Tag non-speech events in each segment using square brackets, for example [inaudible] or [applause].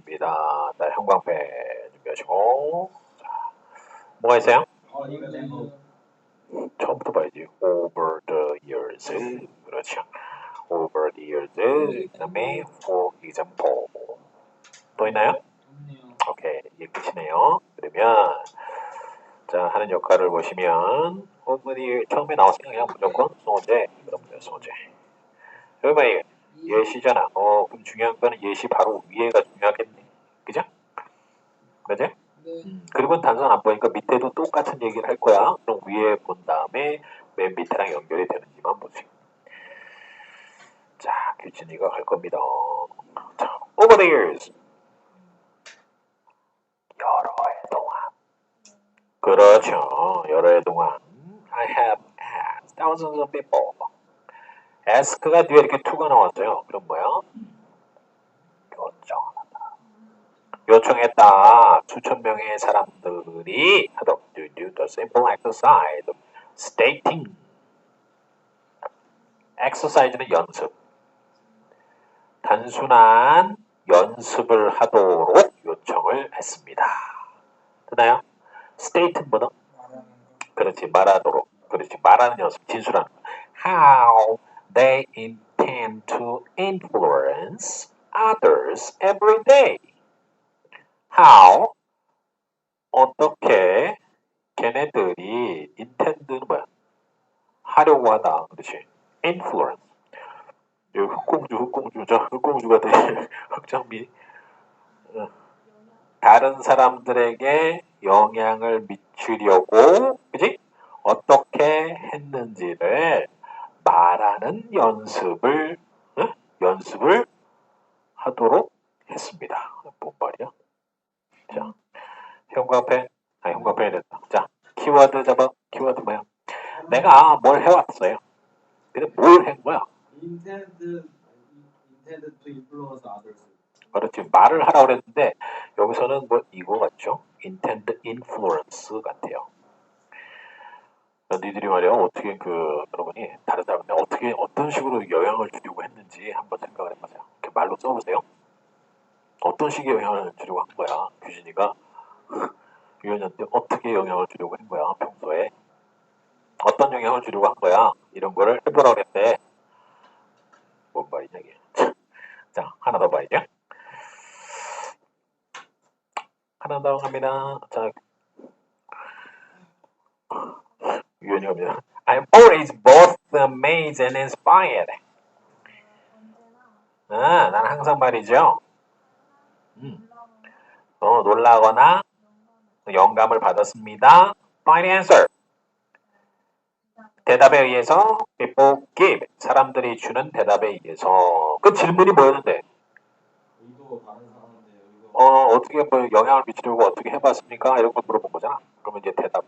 부분입니다. 자, 형광펜 준비하시고. 자, 뭐가 있어요? 어, 처음부터 봐야지. Over the years. 그렇죠. Over the years. 그 다음에 for example. 또 있나요? 오케이. 이게 끝이네요. 그러면, 자, 하는 역할을 보시면, year, 처음에 나왔으니까 그냥 무조건 소문제. 그럼 돼요, 소문제. 여기 봐, 이게. 예시잖아. 어, 그럼 중요한 거는 예시 바로 위에가 중요하겠네. 그죠? 그죠? 네. 그리고 단선 안 보니까 밑에도 똑같은 얘기를 할 거야. 그럼 위에 본 다음에 맨 밑에랑 연결이 되는지만 보세요. 자, 규진이가 갈 겁니다. 자, over the years. 여러 해 동안. 그렇죠. 여러 해 동안. I have asked thousands of people. ask가 뒤에 이렇게 to가 나왔어요. 그럼 뭐야? 요청하다. 요청했다. 수천 명의 사람들이 하도록 to do the simple exercise stating. exercise는 연습. 단순한 연습을 하도록 요청을 했습니다. 되나요? 말하는 거. 그렇지 말하도록 그렇지 말하는 연습 진술하는 거. how they intend to influence others every day how? 어떻게? 걔네들이 intend는 뭐야? 하려고 하다 그렇지. Influence. 요 흑공주 흑공주. 저 흑공주가 돼. [laughs] 흑장미 어. 다른 사람들에게 영향을 미치려고 그지? 어떻게 했는지를 말하는 연습을 응? 연습을 하도록 했습니다. 뭔 말이야? 자, 형광펜, 아 형광펜이 됐다. 자, 키워드 잡아. 키워드 뭐야? 내가 뭘 해왔어요. 근데 뭘 한 거야? intend intend to influence others. 그렇지 말을 하라고 그랬는데 여기서는 뭐 이거 같죠? intend influence 같아요. 니들이 말이야 어떻게 그 여러분이 다른 사람한테 어떻게 어떤 식으로 영향을 주려고 했는지 한번 생각을 해보세요. 이렇게 말로 써보세요. 어떤 식의 영향을 주려고 한 거야? 규진이가 [laughs] 유연이한테 어떻게 영향을 주려고 한 거야? 평소에 어떤 영향을 주려고 한 거야? 이런 거를 해보라고 그랬대. 뭔 말이냐 이게. [laughs] 자 하나 더 봐야죠. 하나 더 갑니다. 자, 유연이 갑니다. I'm always both amazed and inspired. 아, 난 항상 말이죠. 음, 어, 놀라거나 영감을 받았습니다. Find answer. 대답에 의해서 people. 사람들이 주는 대답에 의해서. 그 질문이 뭐였는데? 어, 어떻게 뭐 영향을 미치려고 어떻게 해봤습니까? 이런 걸 물어본 거잖아. 그러면 이제 대답.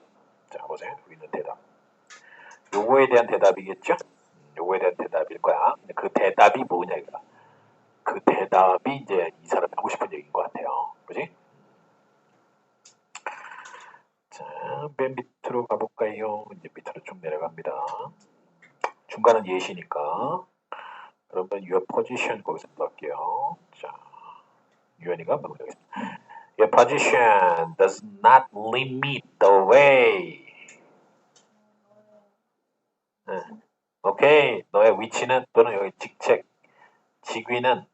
자, 보세요. 여기 있는 대답. 요거에 대한 대답이겠죠? 음, 요거에 대한 대답일 거야. 그 대답이 뭐냐, 이거야. 그 대답이 이제 이 사람이 하고 싶은 얘기인 것 같아요. 그지? 자, 맨 밑으로 가볼까요? 이제 밑으로 쭉 내려갑니다. 중간은 예시니까. 그러면 your position 거기서 또 할게요. 자, 유연이가 마무리하겠습니다. Your position does not limit the way. 응. 오케이. 너의 위치는 또는 여기 직책, 직위는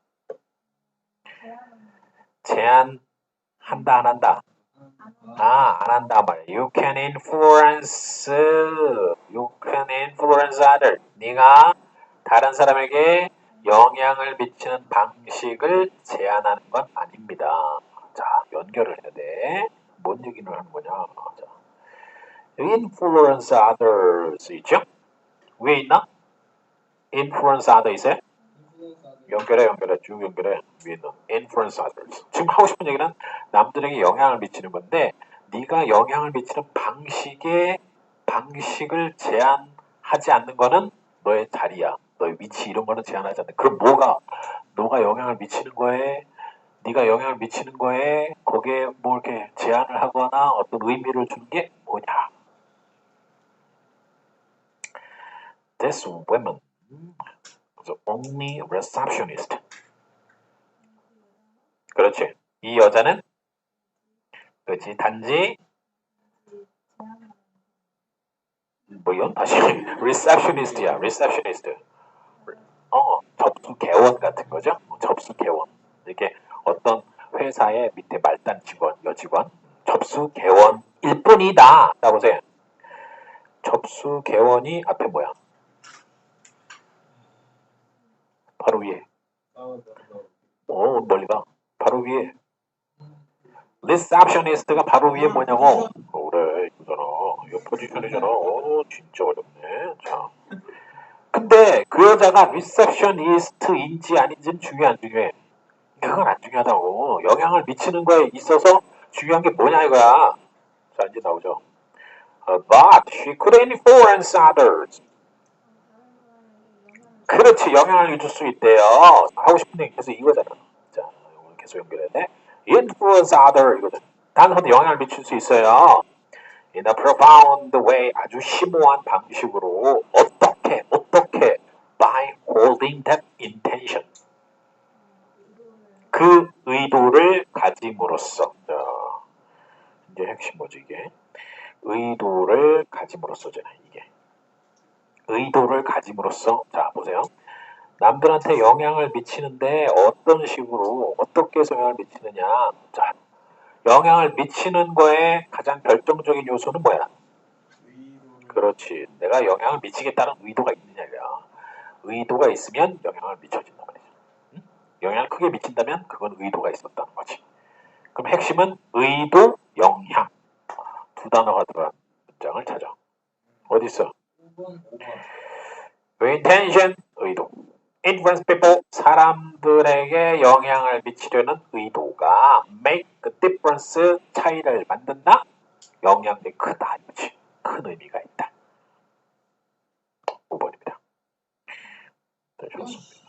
제한한다 안 한다. 아, 안 한다 말이야. You can influence, you can influence other. 네가 다른 사람에게 영향을 미치는 방식을 제한하는 건 아닙니다. 자, 연결을 해야 돼. 뭔 얘기를 하는 거냐? 자, influence others 있죠? 위에 있나? influence other 있어요? 연결해 연결해 쭉 연결해. 위에 있는 influence others. 지금 하고 싶은 얘기는 남들에게 영향을 미치는 건데 네가 영향을 미치는 방식의 방식을 제한하지 않는 거는 너의 자리야. 너의 위치 이런 거는 제한하지 않는. 그럼 뭐가? 너가 영향을 미치는 거에 네가 영향을 미치는 거에 거기에 뭐 이렇게 제한을 하거나 어떤 의미를 주는 게 뭐냐? This woman the only receptionist. 그렇지. 이 여자는 그렇지. 단지 뭐요? 다시 [laughs] receptionist야. receptionist. 어 접수 개원 같은 거죠? 접수 개원. 이렇게 어떤 회사의 밑에 말단 직원 여직원. 접수 개원일 뿐이다. 자 보세요. 접수 개원이 앞에 뭐야 바로 위에. 어 멀리 가 바로 위에. Receptionist가 바로 위에 뭐냐고? 어, 그래 이거잖아. 이거 포지션이잖아. 어 진짜 어렵네. 자. 근데 그 여자가 receptionist인지 아닌지는 중요해 안 중요해? 그건 안 중요하다고. 영향을 미치는 거에 있어서 중요한 게 뭐냐 이거야? 자 이제 나오죠. Uh, but she could influence others 그렇지. 영향을 줄 수 있대요. 하고 싶은 얘기 계속 이거잖아. 자 이거 계속 연결해야 돼 influence other 다른 사람한테 영향을 미칠 수 있어요. In a profound way 아주 심오한 방식으로 어떻게 어떻게 by holding that intention. 그 의도를 가짐으로써. 자, 이제 핵심 뭐지 이게? 의도를 가짐으로써잖아 이게 의도를 가짐으로써 자 보세요. 남들한테 영향을 미치는데 어떤 식으로 어떻게 해서 영향을 미치느냐. 자 영향을 미치는 거에 가장 결정적인 요소는 뭐야? 그렇지. 내가 영향을 미치겠다는 의도가 있느냐가 의도가 있으면 영향을 미쳐진단 말이지 응? 영향을 크게 미친다면 그건 의도가 있었다는 거지. 그럼 핵심은 의도 영향. 두 단어가 들어간 문장을 찾아. 어디 있어? 5번 5번 intention 의도. Influence people 사람들에게 영향을 미치려는 의도가 make a difference 차이를 만든다. 영향력이 크다. 이거지 큰 의미가 있다. 5번입니다. 네, 좋습니다